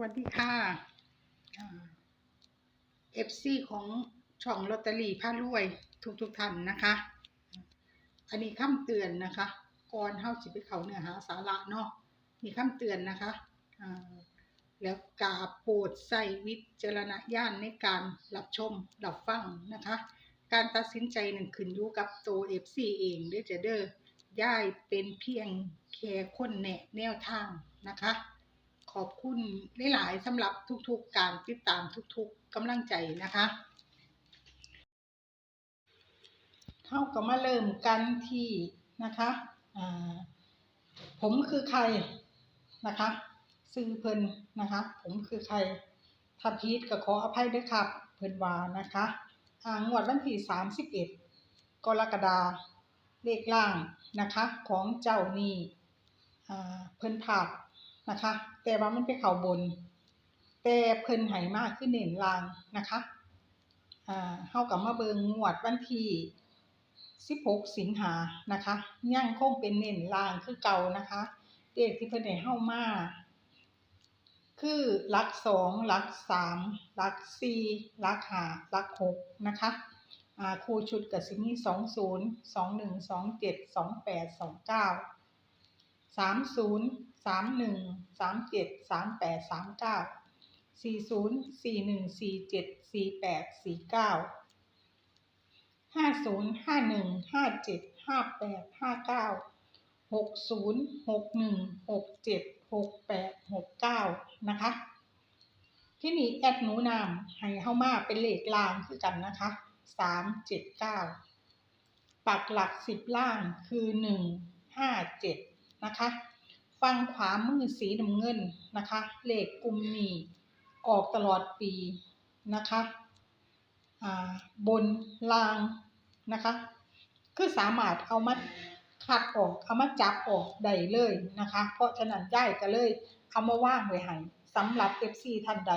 วัสดีค่ะเอฟซีของช่องลอตเตอรี่พารวยทุกทุกท่านนะคะ อันนี้คำเตือนนะคะ ก่อนเฮาสิไปเขาเนื้อหาสาระเนาะมีคำเตือนนะคะแล้วกาโปรดใส่วิจารณญาณในการรับชมรับฟังนะคะ การตัดสินใจหนั้นขึ้นอยู่กับตัว FC เองเด้อจะเด้อย่ายเป็นเพียงแค่คนแนะแนวทางนะคะ ขอบคุณหลายๆสำหรับทุกๆการติดตามทุกๆกำลังใจนะคะเท่ากับมาเริ่มกันที่นะคะผมคือใครนะคะซื้อเพิ่นนะคะ ผมคือใครถ้าพีดก็ขออภัยด้วยครับ เพิ่นว่านะคะอ่างวดวันที่31กรกฎาเลขล่างนะคะ ของเจ้านี่เพิ่นผาด นะคะ แต่ว่ามันไปเข้าบน แต่เพิ่นให้มากขึ้นเน้นลางนะคะอ่าเฮากับมาเบิงงวดวันที่16 สิงหานะคะยังคงเป็นเน้นลางคือเก่านะคะเด็กที่เพิ่นให้เฮามาคือลักสองลักสามลักสี่ลักห้าลักหกนะคะอ่าครูชุดกับสิมีสองศูนย์สองหนึ่งสองเจ็ดสองแปดสองเก้าสามศูนย์ สามหนึ่งสามเจ็ดสามแปดสามเก้าสี่ศูนย์สี่หนึ่งสี่เจ็ดสี่แปดสี่เก้าห้าศูนย์ห้าหนึ่งห้าเจ็ดห้าแปดห้าเก้าหกศูนย์หกหนึ่งหกเจ็ดหกแปดหกเก้านะคะ ที่นี่แอดหนูนามให้เข้ามาเป็นเลขล่างคือกันนะคะสามเจ็ดเก้าปักหลักสิบล่างคือหนึ่งห้าเจ็ดนะคะ ฟังขวามือสีน้ำเงินนะคะเลขกลุ่มนี้ออกตลอดปีนะคะบนล่างนะคะ คือสามารถเอามาคัดออกเอามาจับออกได้เลยนะคะ เพราะฉะนั้นย่ายก็เลยเอามาว่างไว้ให้สำหรับ FC ท่านใด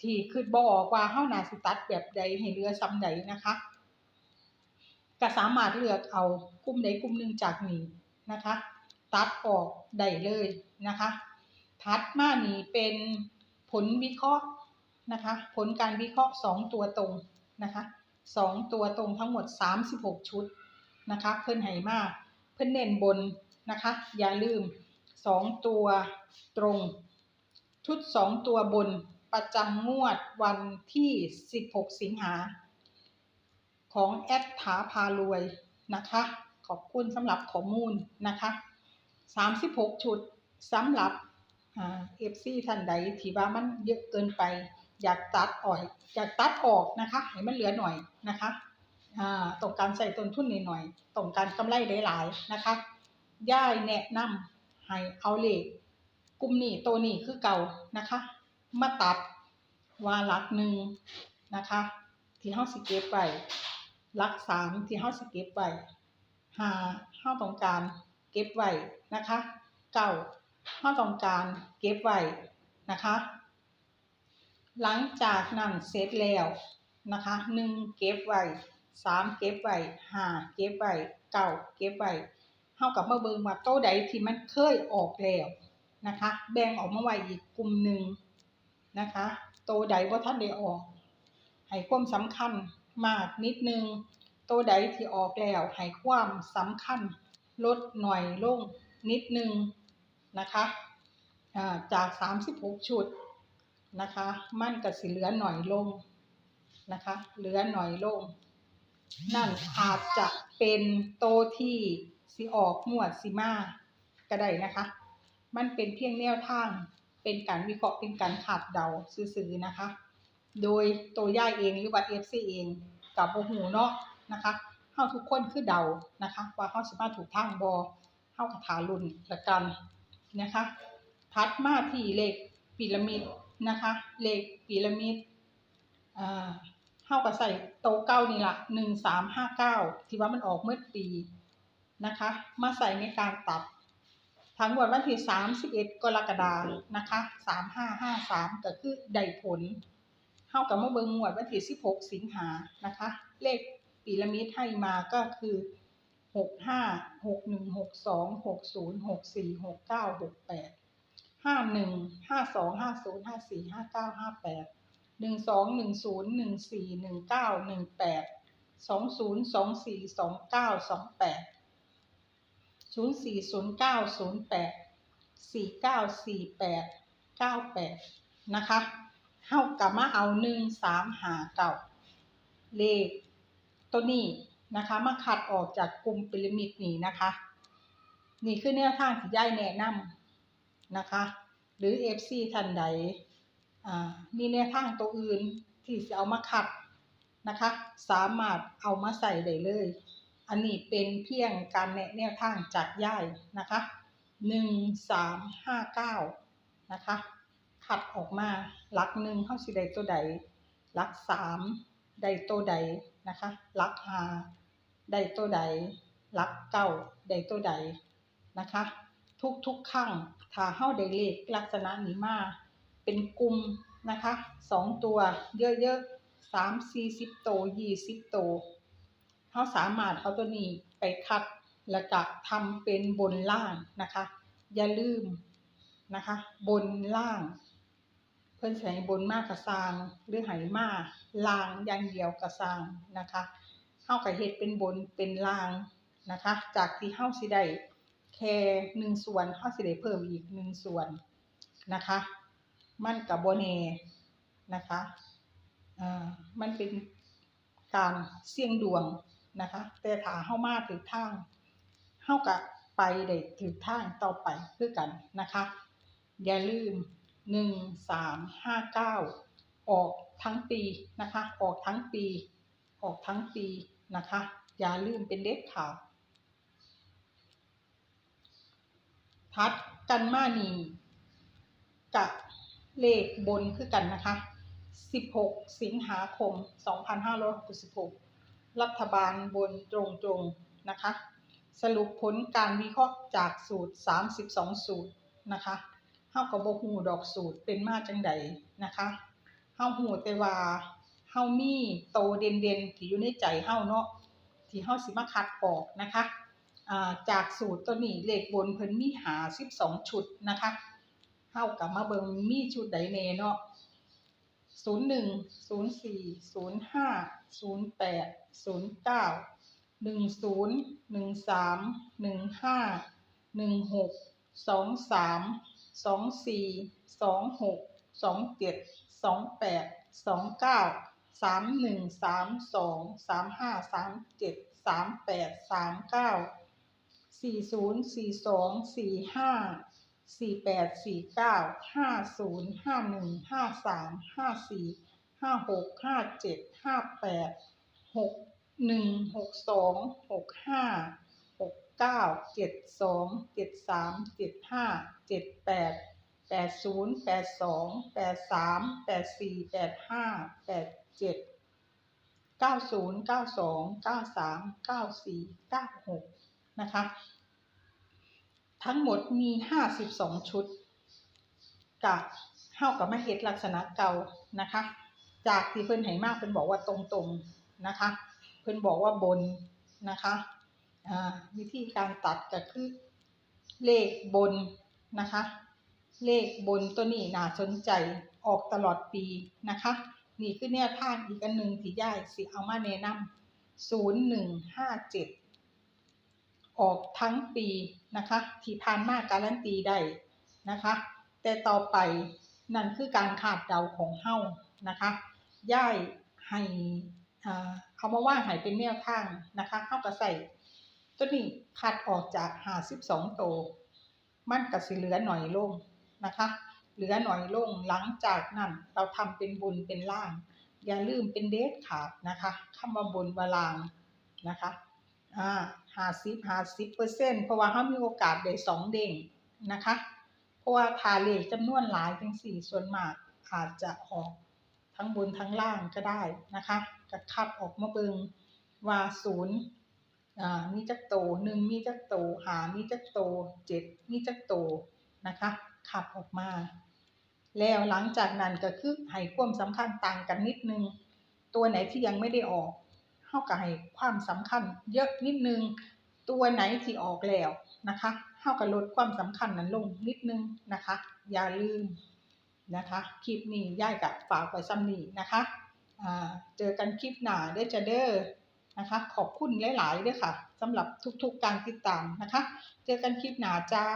ที่คือบออกว่าเฮานาสิตัดแบบใดให้เหลือซ้ำใดนะคะก็สามารถเลือกเอากลุ่มใดกลุ่มหนึ่งจากนี้นะคะ ตัดออกได้เลยนะคะถัดมานี่เป็นผลวิเคราะห์นะคะ ผลการวิเคราะห์สองตัวตรงนะคะสองตัวตรงทั้งหมด 36 ชุดนะคะ เพิ่นให้มาก เพิ่นเน้นบนนะคะ อย่าลืมสองตัวตรง ชุดสองตัวบนประจำงวดวันที่ 16 สิงหา ของแอดถาพารวยนะคะ ขอบคุณสำหรับข้อมูลนะคะ 36 ชุดสำหรับเอ่า FC ท่านใดที่ว่ามันเยอะเกินไป อยากตัดออกอยากตัดออกนะคะ ให้มันเหลือหน่อยนะคะต้องการใส่ต้นทุนหน่อยๆต้องการกำไรหลายๆนะคะย่ายแนะนำให้เอาเลขกลุ่มนี้ตัวนี้คือเก่านะคะ มาตัดวาลักหนึ่งนะคะ ที่เฮาสิเก็บไว้ลักสามที่เฮาสิเก็บไว้หาเฮาต้องการ เก็บไว้นะคะเก้าเฮาต้องการเก็บไว้นะคะ หลังจากนั้นเสร็จแล้วนะคะหนึ่งเก็บไว้สามเก็บไว้ห้าเก็บไว้เก้าเก็บไว้เฮากับมาเบิงว่าโต๊ะใดที่มันเคยออกแล้วนะคะ แบ่งออกมาไว้อีกกลุ่มหนึ่งนะคะโตใดว่าท่านได้ออกให้ความสำคัญมากนิดนึงโตใดที่ออกแล้วให้ความสำคัญ ลดหน่อยลงนิดนึงนะคะอ่าจาก 36 ชุดนะคะ มันก็สิเหลือหน่อยลงนะคะ เหลือหน่อยลง นั่นอาจจะเป็นโตที่สิออกงวดสิมาก็ได้นะคะ มันเป็นเพียงแนวทาง เป็นการวิเคราะห์เป็นการคาดเดาซื่อๆนะคะ โดยตัวย่ายเองหรือว่า FC เองกับโอหูเนาะนะคะ เฮาทุกคนคือเดานะคะ ว่าเฮาสิมาถูกทางบ่เฮาก็ถารุ่นละกันนะคะถัดมาที่เลขพีระมิดนะคะ เลขพีระมิดอ่าเฮาก็ใส่โตะเก้านี่ล่ะ1359ที่ว่ามันออกเมื่อปีนะคะ มาใส่ในการตัดทั้งหมดวันที่ 31 กรกฎาคมนะคะ 3553ก็คือได้ผลเท่ากับมาเบิ่งงวดวันที่ 16 สิงหานะคะ เลข พีระมิดให้มาก็คือ65 61 62 60 64 69 68ห้าหกแปดห้าหนึ่งห้าสองห้าศูนย์ห้าสี่ห้าเก้าห้าแปดหนึ่งสองหนึ่งศูนย์หนึ่งสี่หนึ่งเก้าหนึ่งแปดสองศูนย์สองสี่สองเก้าสองแปดศูนย์สี่ศูนย์เก้าศูนย์แปดสี่เก้าสี่แปดเก้าแปดนะคะเฮากับมาเอาหนึ่งสามหาเก่าเลข ตัวนี้นะคะมาคัดออกจากกลุ่มพีระมิดนี้นะคะ นี่คือแนวทางที่ย่ายแนะนำนะคะ หรือ FC ท่านใดอ่ามีแนวทางตัวอื่นที่จะเอามาคัดนะคะ สามารถเอามาใส่ได้เลย อันนี้เป็นเพียงการแนะแนวทางจากย่ายนะคะหนึ่งสามห้าเก้านะคะคัดออกมาลักหนึ่งเข้าสิใดตัวใดลักสามใดตัวใด นะคะลักหาใดตัวใดลักเก้าใดตัวใดนะคะ ทุกทุกๆครั้งถ้าเฮาได้เลขลักษณะนี้มาเป็นกลุ่มนะคะสองตัวเยอะๆสามสี่สิบโตยี่สิบโตเฮาสามารถเอาตัวนี้ไปคัดแล้วก็ทำเป็นบนล่างนะคะ อย่าลืมนะคะ บนล่าง พิ่นใช้บนมากกระซางหรือไหมาลางอย่างเดียวกระซางนะคะเฮาก็เฮ็ดเป็นบนเป็นลางนะคะ จากที่เฮาสิได้แค่หนึ่งส่วนเข้าสิได้เพิ่มอีกหนึ่งส่วนนะคะ มันกับโบเนนะคะอ่ามันเป็นการเสี่ยงดวงนะคะ แต่ถ้าเข้ามาถือทางเข้ากับไปได้ถือทางต่อไปคือกันนะคะ อย่าลืม หนึ่งสามห้าเก้าออกทั้งปีนะคะ ออกทั้งปี ออกทั้งปีนะคะ อย่าลืมเป็นเด็ดขาดทัดกันมานีกับเลขบนคือกันนะคะ 16 สิงหาคม 2566 รัฐบาลบนตรงๆนะคะ สรุปผลการวิเคราะห์จากสูตร 32 สูตรนะคะ เฮาก็บ่ฮู้ดอกสูตรเป็นมาจังใดนะคะเฮาฮู้แต่ว่าเฮามีโตเด่นๆที่อยู่ในใจเฮาเนาะที่เฮาสิมาคัดออกนะคะอ่าจากสูตรตัวนี้เลขบนเพิ่นมีหา12ชุดนะคะเฮากลับมาเบิ่งมีชุดใดแน่เนาะ01 04 05 08 09 10 13 15 16 23 24 26 27 28 29 31 32 35 37 38 39สี่ สองสี่สองหกสองเจ็ดสองแปดสองเก้าสามหนึ่งสามสองสามห้าสามเจ็ดสามแปดสามเก้าสี่ศูนย์สี่สองสี่ห้าสี่แปดสี่เก้าห้าศูนย์ห้าหนึ่งห้าสามห้าสี่ห้าหกห้าเจ็ดห้าแปดหกหนึ่งหกสองหกห้า เก้าเจ็ดสองเจ็ดสามเจ็ดห้าเจ็ดแปดแปดศูนย์แปดสองแปดสามแปดสี่แปดห้าแปดเจ็ดเก้าศูนย์เก้าสองเก้าสามเก้าสี่เก้าหกนะคะ ทั้งหมดมี52ชุดกับเท่ากับมาเฮ็ดลักษณะเก่านะคะ จากที่เพิ่นให้มากเพิ่นบอกว่าตรงๆนะคะ เพิ่นบอกว่าบนนะคะ วิธีการตัดก็คือเลขบนนะคะ เลขบนตัวนี้น่าสนใจออกตลอดปีนะคะ นี่คือแนวทางอีกอันหนึ่งที่ย่ายสิเอามาแนะนำศูนย์หนึ่งห้าเจ็ดออกทั้งปีนะคะ ที่ผ่านมาการันตีได้นะคะ แต่ต่อไปนั่นคือการขาดเดาของเฮ้านะคะย่ายให้เอามาว่าให้เป็นแนวทางนะคะเฮาก็ใส่ ตัวนี้คัดออกจาก52โต มันก็สิเหลือหน่อยลงนะคะ เหลือหน่อยลงหลังจากนั้น เราทำเป็นบุญเป็นล่าง อย่าลืมเป็นเดทขาดนะคะคำว่าบนวาลางนะคะอ่าห้าสิบห้าสิบเปอร์เซ็นต์เพราะว่าเขามีโอกาสได้สองเด้งนะคะเพราะว่าทาเลขจำนวนหลายจังสี่ส่วนมากอาจจะออกทั้งบนทั้งล่างก็ได้นะคะก็คัดออกมาเบิงว่าศูนย์ อ่ามีจักโตหนึ่งมีจักโตหามีจักโตเจ็ดมีจักโตนะคะ ขับออกมา แล้วหลังจากนั้นก็คือให้ความสำคัญต่างกันนิดนึง ตัวไหนที่ยังไม่ได้ออกเฮาก็ให้ความสำคัญเยอะนิดนึง ตัวไหนที่ออกแล้วนะคะเฮาก็ลดความสำคัญนั้นลงนิดนึงนะคะ อย่าลืมนะคะ คลิปนี้ย่ายกับฝากไว้ซ้ำนี้นะคะอ่าเจอกันคลิปหน้าเด้อจ้าเด้อ นะคะ ขอบคุณหลายๆด้วยค่ะสำหรับทุกๆการติดตามนะคะ เจอกันคลิปหน้าจ้า